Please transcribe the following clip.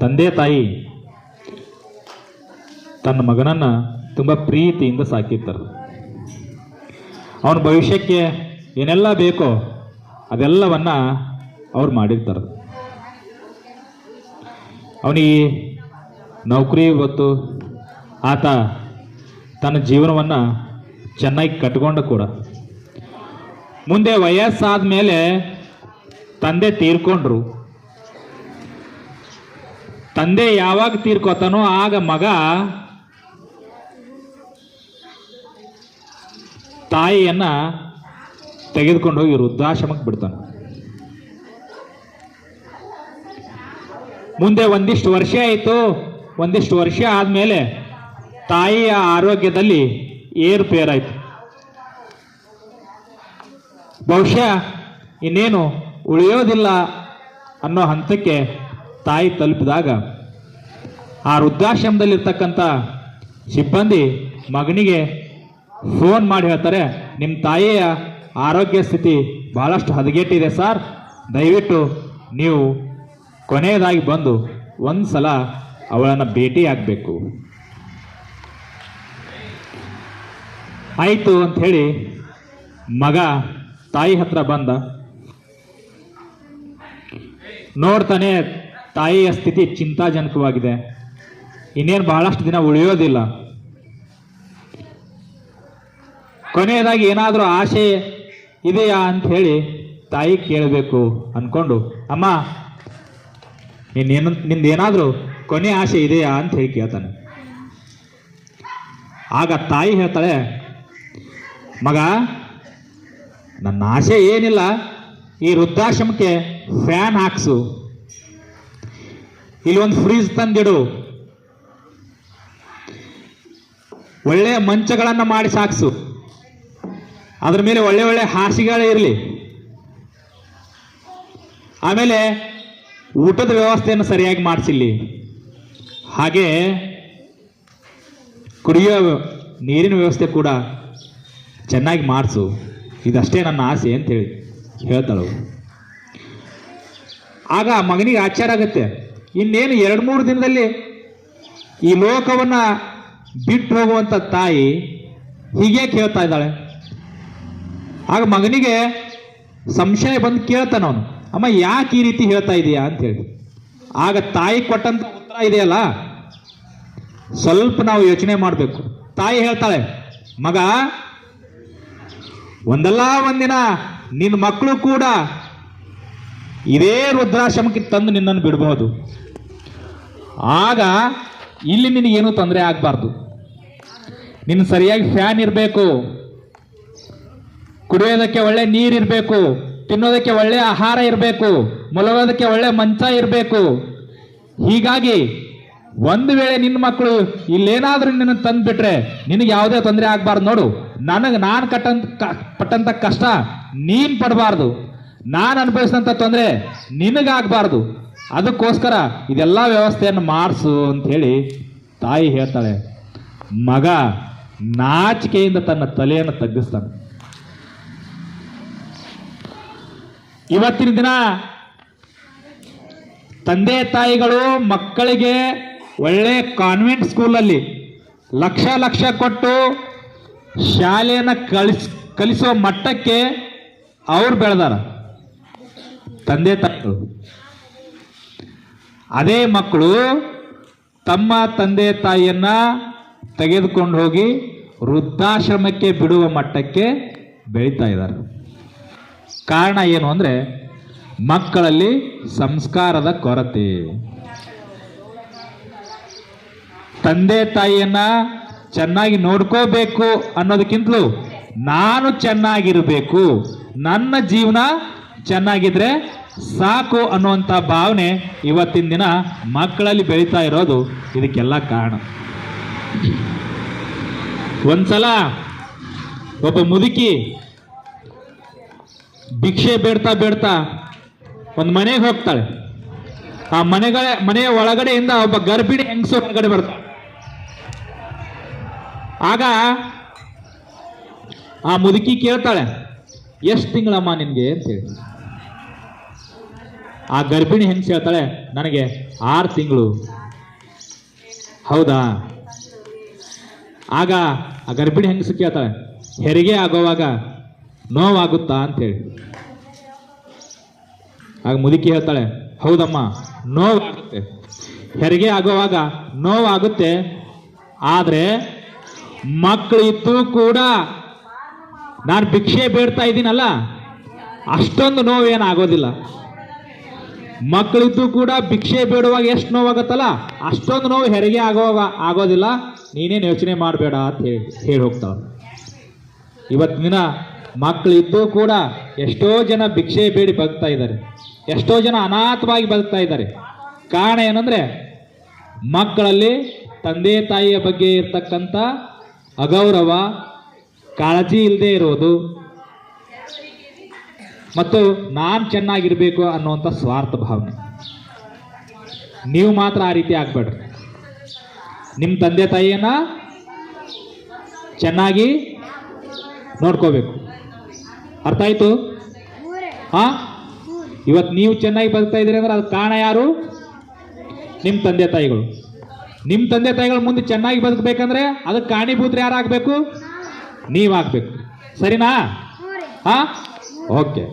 ತಂದೆ ತಾಯಿ ತನ್ನ ಮಗನನ್ನ ತುಂಬ ಪ್ರೀತಿಯಿಂದ ಸಾಕಿರ್ತಾರೆ. ಅವನ ಭವಿಷ್ಯಕ್ಕೆ ಏನೆಲ್ಲ ಬೇಕೋ ಅದೆಲ್ಲವನ್ನ ಅವ್ರು ಮಾಡಿರ್ತಾರೆ. ಅವನಿಗೆ ನೌಕರಿ ಇವತ್ತು ಆತ ತನ್ನ ಜೀವನವನ್ನು ಚೆನ್ನಾಗಿ ಕಟ್ಕೊಂಡ ಕೂಡ. ಮುಂದೆ ವಯಸ್ಸಾದ ಮೇಲೆ ತಂದೆ ತೀರ್ಕೊಂಡ್ರು. ತಂದೆ ಯಾವಾಗ ತೀರ್ಕೋತಾನೋ ಆಗ ಮಗ ತಾಯಿಯನ್ನ ತೆಗೆದುಕೊಂಡು ಹೋಗಿ ವೃದ್ಧಾಶ್ರಮಕ್ಕೆ ಬಿಡ್ತಾನೆ. ಮುಂದೆ ಒಂದಿಷ್ಟು ವರ್ಷ ಆಯಿತು. ಒಂದಿಷ್ಟು ವರ್ಷ ಆದಮೇಲೆ ತಾಯಿಯ ಆರೋಗ್ಯದಲ್ಲಿ ಏರುಪೇರಾಯಿತು. ಬಹುಶಃ ಇನ್ನೇನು ಉಳಿಯೋದಿಲ್ಲ ಅನ್ನೋ ಹಂತಕ್ಕೆ ತಾಯಿ ತಲುಪಿದಾಗ ಆ ವೃದ್ಧಾಶ್ರಮದಲ್ಲಿರ್ತಕ್ಕಂಥ ಸಿಬ್ಬಂದಿ ಮಗನಿಗೆ ಫೋನ್ ಮಾಡಿ ಹೇಳ್ತಾರೆ ನಿಮ್ಮ ತಾಯಿಯ ಆರೋಗ್ಯ ಸ್ಥಿತಿ ಬಹಳಷ್ಟು ಹದಗೆಟ್ಟಿದೆ ಸರ್. ದಯವಿಟ್ಟು ನೀವು ಕೊನೆಯದಾಗಿ ಬಂದು ಒಂದು ಸಲ ಅವಳನ್ನು ಭೇಟಿಯಾಗಬೇಕು. ಆಯಿತು ಅಂತ ಹೇಳಿ ಮಗ ತಾಯಿ ಹತ್ರ ಬಂದ. ನೋಡ್ತಾನೆ ತಾಯಿಯ ಸ್ಥಿತಿ ಚಿಂತಾಜನಕವಾಗಿದೆ. ಇನ್ನೇನು ಬಹಳಷ್ಟು ದಿನ ಉಳಿಯೋದಿಲ್ಲ. ಕೊನೆಯದಾಗಿ ಏನಾದರೂ ಆಸೆ ಇದೆಯಾ ಅಂತ ಹೇಳಿ ತಾಯಿ ಕೇಳಬೇಕು ಅಂದ್ಕೊಂಡು ಅಮ್ಮ, ನಿನ್ನೇನು ನಿಂದೇನಾದರೂ ಕೊನೆ ಆಸೆ ಇದೆಯಾ ಅಂತ ಹೇಳಿ ಕೇಳ್ತಾನೆ. ಆಗ ತಾಯಿ ಹೇಳ್ತಾಳೆ, ಮಗ, ನನ್ನ ಆಸೆ ಏನಿಲ್ಲ ಈ ವೃದ್ಧಾಶ್ರಮಕ್ಕೆ ಫ್ಯಾನ್ ಹಾಕ್ಸು. ಇಲ್ಲಿ ಒಂದು ಫ್ರೀಜ್ ತಂದಿಡು. ಒಳ್ಳೆಯ ಮಂಚಗಳನ್ನು ಮಾಡಿ ಸಾಕ್ಸು. ಅದ್ರ ಮೇಲೆ ಒಳ್ಳೆ ಒಳ್ಳೆ ಹಾಸಿಗೆಗಳೇ ಇರಲಿ. ಆಮೇಲೆ ಊಟದ ವ್ಯವಸ್ಥೆಯನ್ನು ಸರಿಯಾಗಿ ಮಾಡಿಸಿಲ್ಲಿ ಹಾಗೆ ಕುಡಿಯೋ ನೀರಿನ ವ್ಯವಸ್ಥೆ ಕೂಡ ಚೆನ್ನಾಗಿ ಮಾಡಿಸು. ಇದಷ್ಟೇ ನನ್ನ ಆಸೆ ಅಂತ ಹೇಳಿ ಹೇಳ್ತಾಳು ಆಗ ಮಗನಿಗೆ ಆಶ್ಚರ್ಯ ಆಗುತ್ತೆ. ಇನ್ನೇನು ಎರಡು ಮೂರು ದಿನದಲ್ಲಿ ಈ ಲೋಕವನ್ನ ಬಿಟ್ಟು ಹೋಗುವಂಥ ತಾಯಿ ಹೀಗೆ ಕೇಳ್ತಾ ಇದ್ದಾಳೆ. ಆಗ ಮಗನಿಗೆ ಸಂಶಯ ಬಂದು ಕೇಳ್ತಾನ ಅವನು. ಅಮ್ಮ, ಯಾಕೆ ಈ ರೀತಿ ಹೇಳ್ತಾ ಇದೀಯಾ ಅಂತ ಹೇಳಿ. ಆಗ ತಾಯಿ ಕೊಟ್ಟಂತ ಉತ್ತರ ಇದೆಯಲ್ಲ? ಸ್ವಲ್ಪ ನಾವು ಯೋಚನೆ ಮಾಡಬೇಕು. ತಾಯಿ ಹೇಳ್ತಾಳೆ, ಮಗ, ಒಂದಲ್ಲ ಒಂದಿನ ನಿನ್ನ ಮಕ್ಕಳು ಕೂಡ ಇದೇ ವೃದ್ಧಾಶ್ರಮಕ್ಕೆ ತಂದು ನಿನ್ನನ್ನು ಬಿಡಬಹುದು. ಆಗ ಇಲ್ಲಿ ನಿನಗೇನು ತೊಂದರೆ ಆಗಬಾರ್ದು. ನಿನ್ನ ಸರಿಯಾಗಿ ಫ್ಯಾನ್ ಇರಬೇಕು. ಕುಡಿಯೋದಕ್ಕೆ ಒಳ್ಳೆ ನೀರಿರಬೇಕು ತಿನ್ನೋದಕ್ಕೆ ಒಳ್ಳೆ ಆಹಾರ ಇರಬೇಕು. ಮಲಗೋದಕ್ಕೆ ಒಳ್ಳೆ ಮಂಚ ಇರಬೇಕು. ಹೀಗಾಗಿ ಒಂದು ವೇಳೆ ನಿನ್ನ ಮಕ್ಕಳು ಇಲ್ಲೇನಾದರೂ ನಿನ್ನ ತಂದುಬಿಟ್ರೆ ನಿನಗೆ ಯಾವುದೇ ತೊಂದರೆ ಆಗಬಾರ್ದು. ನೋಡು, ನನಗೆ ನಾನು ಕಟ್ಟಂತ ಪಟ್ಟಂತ ಕಷ್ಟ ನೀನು ಪಡಬಾರ್ದು. ನಾನು ಅನುಭವಿಸಿದಂಥ ತೊಂದರೆ ನಿನಗಾಗಬಾರ್ದು. ಅದಕ್ಕೋಸ್ಕರ ಇದೆಲ್ಲ ವ್ಯವಸ್ಥೆಯನ್ನು ಮಾಡಿಸು ಅಂತ ಹೇಳಿ ತಾಯಿ ಹೇಳ್ತಾಳೆ. ಮಗ ನಾಚಿಕೆಯಿಂದ ತನ್ನ ತಲೆಯನ್ನು ತಗ್ಗಿಸ್ತಾನೆ. ಇವತ್ತಿನ ದಿನ ತಂದೆ ತಾಯಿಗಳು ಮಕ್ಕಳಿಗೆ ಒಳ್ಳೆ ಕಾನ್ವೆಂಟ್ ಸ್ಕೂಲಲ್ಲಿ ಲಕ್ಷ ಲಕ್ಷ ಕೊಟ್ಟು ಶಾಲೆಯನ್ನು ಕಲಿಸ್ ಕಲಿಸುವ ಮಟ್ಟಕ್ಕೆ ಅವ್ರು ಬೆಳೆದಾರ. ತಂದೆ ತಾಯಿಗಳು. ಅದೇ ಮಕ್ಕಳು ತಮ್ಮ ತಂದೆ ತಾಯಿಯನ್ನ ತೆಗೆದುಕೊಂಡು ಹೋಗಿ ವೃದ್ಧಾಶ್ರಮಕ್ಕೆ ಬಿಡುವ ಮಟ್ಟಕ್ಕೆ ಬೆಳೀತಾ ಇದ್ದಾರೆ. ಕಾರಣ ಏನು ಅಂದರೆ ಮಕ್ಕಳಲ್ಲಿ ಸಂಸ್ಕಾರದ ಕೊರತೆ. ತಂದೆ ತಾಯಿಯನ್ನ ಚೆನ್ನಾಗಿ ನೋಡ್ಕೋಬೇಕು ಅನ್ನೋದಕ್ಕಿಂತಲೂ ನಾನು ಚೆನ್ನಾಗಿರಬೇಕು ನನ್ನ ಜೀವನ ಚೆನ್ನಾಗಿದ್ರೆ ಸಾಕು ಅನ್ನುವಂಥ ಭಾವನೆ ಇವತ್ತಿನ ದಿನ ಮಕ್ಕಳಲ್ಲಿ ಬೆಳೀತಾ ಇರೋದು ಇದಕ್ಕೆಲ್ಲ ಕಾರಣ. ಒಂದ್ಸಲ ಒಬ್ಬ ಮುದುಕಿ ಭಿಕ್ಷೆ ಬೇಡ್ತಾ ಬೇಡ್ತಾ ಒಂದು ಮನೆಗೆ ಹೋಗ್ತಾಳೆ. ಆ ಮನೆಗಳ ಮನೆಯ ಒಳಗಡೆಯಿಂದ ಒಬ್ಬ ಗರ್ಭಿಣಿ ಹೆಂಗಸು ಒಳಗಡೆ ಬರ್ತಾಳೆ. ಆಗ ಆ ಮುದುಕಿ ಕೇಳ್ತಾಳೆ ಎಷ್ಟು ತಿಂಗಳಮ್ಮ ನಿನ್ಗೆ ಅಂತ ಹೇಳಿ. ಆ ಗರ್ಭಿಣಿ ಹೆಂಗ್ ಹೇಳ್ತಾಳೆ, ನನಗೆ ಆರು ತಿಂಗಳು. ಹೌದಾ? ಆಗ ಆ ಗರ್ಭಿಣಿ ಹೆಂಗಸು ಕೇಳ್ತಾಳೆ, ಹೆರಿಗೆ ಆಗೋವಾಗ ನೋವಾಗುತ್ತಾ ಅಂತೇಳಿ ಆಗ ಮುದುಕಿ ಹೇಳ್ತಾಳೆ, ಹೌದಮ್ಮ, ನೋವಾಗುತ್ತೆ. ಹೆರಿಗೆ ಆಗೋವಾಗ ನೋವಾಗುತ್ತೆ, ಆದರೆ ಮಕ್ಕಳಿತ್ತು ಕೂಡ ನಾನು ಭಿಕ್ಷೆ ಬೇಡ್ತಾ ಇದ್ದೀನಲ್ಲ, ಅಷ್ಟೊಂದು ನೋವೇನು ಆಗೋದಿಲ್ಲ ಮಕ್ಕಳಿದ್ದು ಕೂಡ ಭಿಕ್ಷೆ ಬೇಡುವಾಗ ಎಷ್ಟು ನೋವಾಗತ್ತಲ್ಲ, ಅಷ್ಟೊಂದು ನೋವು ಹೆರಿಗೆ ಆಗೋವಾಗ ಆಗೋದಿಲ್ಲ. ನೀನೇನು ಯೋಚನೆ ಮಾಡಬೇಡ ಅಂತ ಹೇಳಿ ಹೇಳಿ ಹೋಗ್ತಾವ. ಇವತ್ತಿನ ದಿನ ಮಕ್ಕಳಿದ್ದು ಕೂಡ ಎಷ್ಟೋ ಜನ ಭಿಕ್ಷೆ ಬೇಡಿ ಬದುಕ್ತಾ ಇದ್ದಾರೆ. ಎಷ್ಟೋ ಜನ ಅನಾಥವಾಗಿ ಬದುಕ್ತಾ ಇದ್ದಾರೆ. ಕಾರಣ ಏನಂದ್ರೆ, ಮಕ್ಕಳಲ್ಲಿ ತಂದೆ ತಾಯಿಯ ಬಗ್ಗೆ ಇರ್ತಕ್ಕಂಥ ಅಗೌರವ ಕಾಳಜಿ ಇಲ್ಲದೆ ಇರೋದು. ಮತ್ತು ನಾನು ಚೆನ್ನಾಗಿರಬೇಕು ಅನ್ನುವಂಥ ಸ್ವಾರ್ಥ ಭಾವನೆ. ನೀವು ಮಾತ್ರ ಆ ರೀತಿ ಆಗ್ಬೇಡ್ರಿ. ನಿಮ್ಮ ತಂದೆ ತಾಯಿಯನ್ನ ಚೆನ್ನಾಗಿ ನೋಡ್ಕೋಬೇಕು. ಅರ್ಥ ಆಯ್ತು? ಹಾ? ಇವತ್ತು ನೀವು ಚೆನ್ನಾಗಿ ಬದುಕ್ತಾ ಇದ್ದೀರಿ ಅಂದ್ರೆ ಅದು ಕಾರಣ ಯಾರು? ನಿಮ್ಮ ತಂದೆ ತಾಯಿಗಳು. ನಿಮ್ಮ ತಂದೆ ತಾಯಿಗಳು ಮುಂದೆ ಚೆನ್ನಾಗಿ ಬದುಕಬೇಕಂದ್ರೆ ಅದಕ್ಕೆ ಕಾರಣೀಭೂತರು ಯಾರಾಗಬೇಕು? ನೀವಾಗಬೇಕು ಸರಿನಾ? ಹಾಂ? ಓಕೆ.